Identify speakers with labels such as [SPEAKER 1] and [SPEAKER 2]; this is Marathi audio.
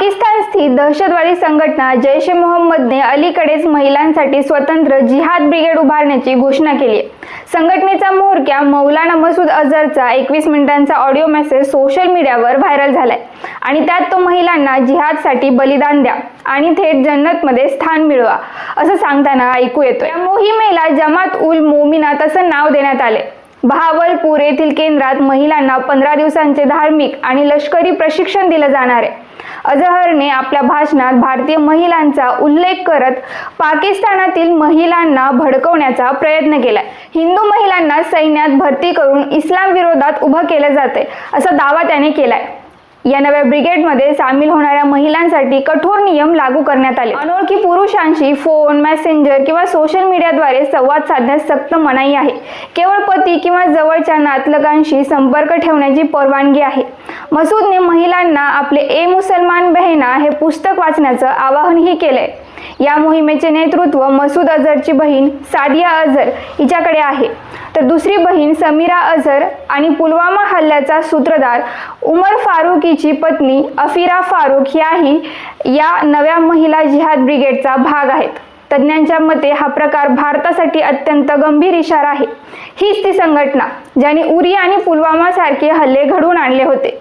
[SPEAKER 1] पाकिस्तान स्थित दहशतवादी संघटना जैश ए मोहम्मदने अलीकडेच महिलांसाठी स्वतंत्र जिहाद ब्रिगेड उभारण्याची घोषणा केली आहे. संघटनेचा म्होरक्या मौलाना मसूद अझरचा एकवीस मिनिटांचा ऑडिओ मेसेज सोशल मीडियावर व्हायरल झालाय. आणि त्यात तो महिलांना जिहादसाठी बलिदान द्या आणि थेट जन्नतमध्ये स्थान मिळवा असं सांगताना ऐकू येतो या मोहिमेला जमात उल मोमिनात असं नाव देण्यात आले बहावलपूर येथील केंद्रात महिलांना पंधरा दिवसांचे धार्मिक आणि लष्करी प्रशिक्षण दिलं जाणार आहे. अजहरने आपल्या भाषणात भारतीय महिलांचा उल्लेख करत पाकिस्तानातील महिलांना भडकवण्याचा प्रयत्न केला हिंदू महिलांना सैन्यात भरती करून इस्लाम विरोधात उभं केलं जाते असा दावा त्याने केलाय. या नव्या ब्रिगेडमध्ये सामील होणाऱ्या महिलांसाठी कठोर नियम लागू करण्यात आले. अनोळखी पुरुषांशी फोन मेसेंजर किंवा सोशल मीडियाद्वारे संवाद साधण्यास सक्त मनाई आहे. केवळ पती किंवा जवळच्या नातलगांशी संपर्क ठेवण्याची परवानगी आहे. मसूदने महिलांना आपले ए मुसलमान बहिणा हे पुस्तक वाचण्याचं आवाहनही केलंय. या मोहिमेचे नेतृत्व मसूद अझरची बहीण सादिया अझर हिच्याकडे आहे. तर दुसरी बहीण समीरा अझर आणि पुलवामा हल्ल्याचा सूत्रधार उमर फारुकीची पत्नी अफिरा फारूक याही या नव्या महिला जिहाद ब्रिगेडचा भाग आहेत. तज्ज्ञांच्या मते हा प्रकार भारतासाठी अत्यंत गंभीर इशारा आहे. हीच ती संघटना ज्याने उरी आणि पुलवामा सारखे हल्ले घडवून आणले होते.